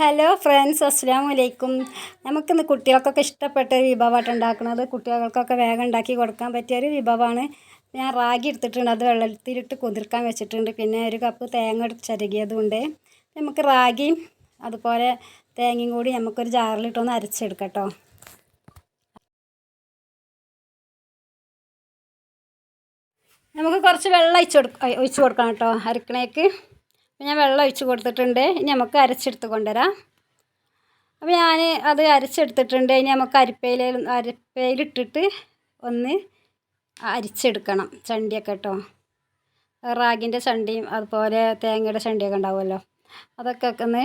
Hello friends അസ്സാം വലൈക്കും നമുക്കിന്ന് കുട്ടികൾക്കൊക്കെ ഇഷ്ടപ്പെട്ട ഒരു വിഭവമായിട്ട് ഉണ്ടാക്കുന്നത് കുട്ടികൾക്കൊക്കെ വേഗം ഉണ്ടാക്കി കൊടുക്കാൻ പറ്റിയ ഒരു വിഭവമാണ്. ഞാൻ റാഗി എടുത്തിട്ടുണ്ട്. അത് വെള്ളത്തിലിട്ട് കുതിർക്കാൻ വെച്ചിട്ടുണ്ട്. പിന്നെ ഒരു കപ്പ് തേങ്ങ എടുത്ത് ചിരകിയതുണ്ട് നമുക്ക് റാഗിയും അതുപോലെ തേങ്ങയും കൂടി നമുക്കൊരു ജാറിലിട്ടൊന്ന് അരച്ചെടുക്കട്ടോ. കേട്ടോ നമുക്ക് കുറച്ച് വെള്ളം ഒഴിച്ച് കൊടുക്ക ഒഴിച്ച് കൊടുക്കണം കേട്ടോ. അരക്കണേക്ക്. അപ്പം ഞാൻ വെള്ളം ഒഴിച്ച് കൊടുത്തിട്ടുണ്ട്. ഇനി നമുക്ക് അരച്ചെടുത്ത് കൊണ്ടുവരാം. അപ്പോൾ ഞാൻ അത് അരച്ചെടുത്തിട്ടുണ്ട്. ഇനി നമുക്ക് അരിപ്പയിൽ അരിപ്പയിലിട്ടിട്ട് ഒന്ന് അരിച്ചെടുക്കണം ചണ്ടിയൊക്കെ കേട്ടോ. റാഗിന്റെ ചണ്ടിയും അതുപോലെ തേങ്ങയുടെ ചണ്ടിയൊക്കെ ഉണ്ടാവുമല്ലോ. അതൊക്കെ ഒന്ന്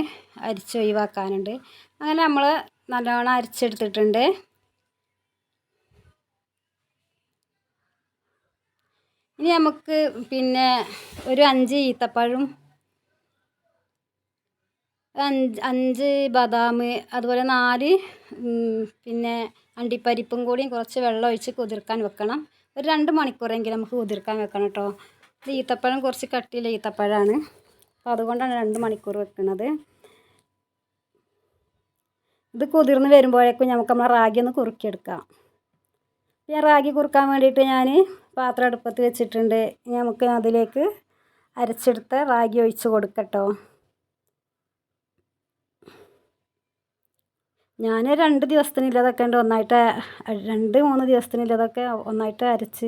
അരിച്ച് ഒഴിവാക്കാനുണ്ട്. അങ്ങനെ നമ്മൾ നല്ലോണം അരച്ചെടുത്തിട്ടുണ്ട്. ഇനി നമുക്ക് പിന്നെ ഒരു അഞ്ച് ഈത്തപ്പഴം അഞ്ച് അഞ്ച് ബദാം അതുപോലെ നാല് പിന്നെ അണ്ടിപ്പരിപ്പും കൂടി കുറച്ച് വെള്ളം ഒഴിച്ച് കുതിർക്കാൻ വെക്കണം. ഒരു രണ്ട് മണിക്കൂറെങ്കിലും നമുക്ക് കുതിർക്കാൻ വെക്കണം കേട്ടോ. ഇത് ഈത്തപ്പഴം കുറച്ച് കട്ടിയുള്ള ഈത്തപ്പഴമാണ് അപ്പോൾ അതുകൊണ്ടാണ് രണ്ട് മണിക്കൂർ വെക്കുന്നത് ഇത് കുതിർന്ന് വരുമ്പോഴേക്കും നമുക്ക് നമ്മളെ റാഗി ഒന്ന് കുറുക്കിയെടുക്കാം. ഞാൻ റാഗി കുറുക്കാൻ വേണ്ടിയിട്ട് ഞാൻ പാത്രം അടുപ്പത്ത് വെച്ചിട്ടുണ്ട്. നമുക്ക് അതിലേക്ക് അരച്ചെടുത്ത റാഗി ഒഴിച്ച് കൊടുക്കട്ടോ ഞാൻ രണ്ട് ദിവസത്തിനുള്ളതൊക്കെ ഉണ്ട് ഒന്നായിട്ട് രണ്ട് മൂന്ന് ദിവസത്തിനുള്ളതൊക്കെ ഒന്നായിട്ട് അരച്ച്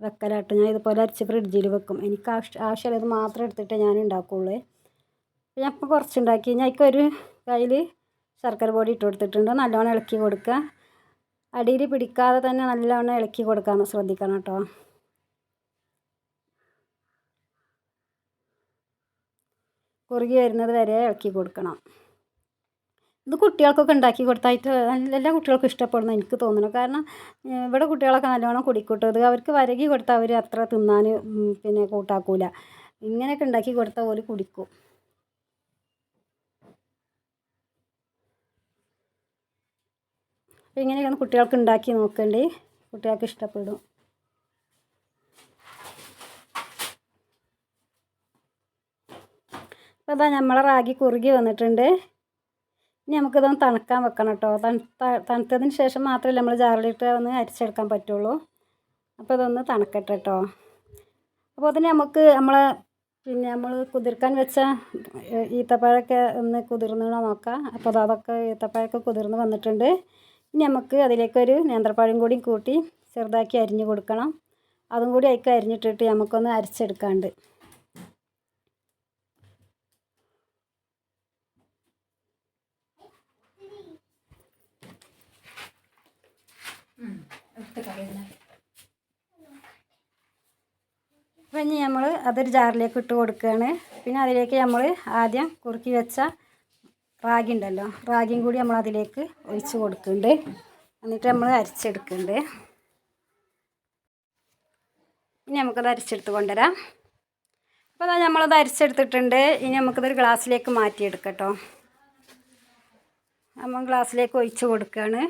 വെക്കലാട്ടോ. ഞാൻ ഇതുപോലെ അരച്ച് ഫ്രിഡ്ജിൽ വെക്കും. എനിക്ക് ആവശ്യം ആവശ്യമുള്ളത് മാത്രം എടുത്തിട്ട് ഞാൻ ഉണ്ടാക്കുകയുള്ളൂ ഞാൻ ഇപ്പോൾ കുറച്ചുണ്ടാക്കി. ഞാൻ ഒരു കയ്യിൽ ശർക്കര പൊടി ഇട്ട് കൊടുത്തിട്ടുണ്ട്. നല്ലോണം ഇളക്കി കൊടുക്കുക. അടിയിൽ പിടിക്കാതെ തന്നെ നല്ലവണ്ണം ഇളക്കി കൊടുക്കാൻ ശ്രദ്ധിക്കണം കേട്ടോ. കുറുകി വരുന്നത് വരെ ഇളക്കി കൊടുക്കണം. ഇത് കുട്ടികൾക്കൊക്കെ ഉണ്ടാക്കി കൊടുത്തായിട്ട് എല്ലാ കുട്ടികൾക്കും ഇഷ്ടപ്പെടുന്നു എനിക്ക് തോന്നുന്നു. കാരണം ഇവിടെ കുട്ടികളൊക്കെ നല്ലോണം കുടിക്കൂട്ടും. ഇത് അവർക്ക് വരകി കൊടുത്താൽ അവർ അത്ര തിന്നാൻ പിന്നെ കൂട്ടാക്കൂല. ഇങ്ങനെയൊക്കെ ഉണ്ടാക്കി കൊടുത്താൽ ഓൽ കുടിക്കും. അപ്പോൾ ഇങ്ങനെയൊക്കെ കുട്ടികൾക്ക് ഉണ്ടാക്കി നോക്കേണ്ടി? കുട്ടികൾക്ക് ഇഷ്ടപ്പെടും. അപ്പോൾ അതാ നമ്മളെ റാഗി കുറുകി വന്നിട്ടുണ്ട്. ഇനി നമുക്കിതൊന്ന് തണുക്കാൻ വെക്കണം കേട്ടോ. തണുത്ത തണുത്തതിന് ശേഷം മാത്രമേ നമ്മൾ ജാറിലിട്ട് ഒന്ന് അരിച്ചെടുക്കാൻ പറ്റുള്ളൂ. അപ്പോൾ ഇതൊന്ന് തണുക്കട്ടെ കേട്ടോ. അപ്പോൾ അതിന് നമുക്ക് നമ്മൾ പിന്നെ നമ്മൾ കുതിർക്കാൻ വെച്ച ഈത്തപ്പഴമൊക്കെ ഒന്ന് കുതിർന്നോ നോക്കാം. അപ്പോൾ അതൊക്കെ ഈത്തപ്പഴമൊക്കെ കുതിർന്ന് വന്നിട്ടുണ്ട്. ഇനി നമുക്ക് അതിലേക്കൊരു നേന്ത്രപ്പഴം കൂടി കൂട്ടി ചെറുതാക്കി അരിഞ്ഞു കൊടുക്കണം. അതും കൂടി അതിലേക്ക് അരിഞ്ഞിട്ടിട്ട് നമുക്കൊന്ന് അരച്ചെടുക്കാണ്ട്. അപ്പം ഇനി നമ്മൾ അതൊരു ജാറിലേക്ക് ഇട്ട് കൊടുക്കുകയാണ്. പിന്നെ അതിലേക്ക് നമ്മൾ ആദ്യം കുറുക്കി വെച്ച റാഗി ഉണ്ടല്ലോ റാഗിയും കൂടി നമ്മൾ അതിലേക്ക് ഒഴിച്ച് കൊടുക്കുന്നുണ്ട്. എന്നിട്ട് നമ്മൾ അരച്ചെടുക്കുന്നുണ്ട്. ഇനി നമുക്കത് അരച്ചെടുത്ത് കൊണ്ടുവരാം. അപ്പോൾ അതാ നമ്മളത് അരച്ചെടുത്തിട്ടുണ്ട്. ഇനി നമുക്കതൊരു ഗ്ലാസ്സിലേക്ക് മാറ്റിയെടുക്കട്ടോ കേട്ടോ. നമ്മൾ ഗ്ലാസ്സിലേക്ക് ഒഴിച്ച് കൊടുക്കുകയാണ്.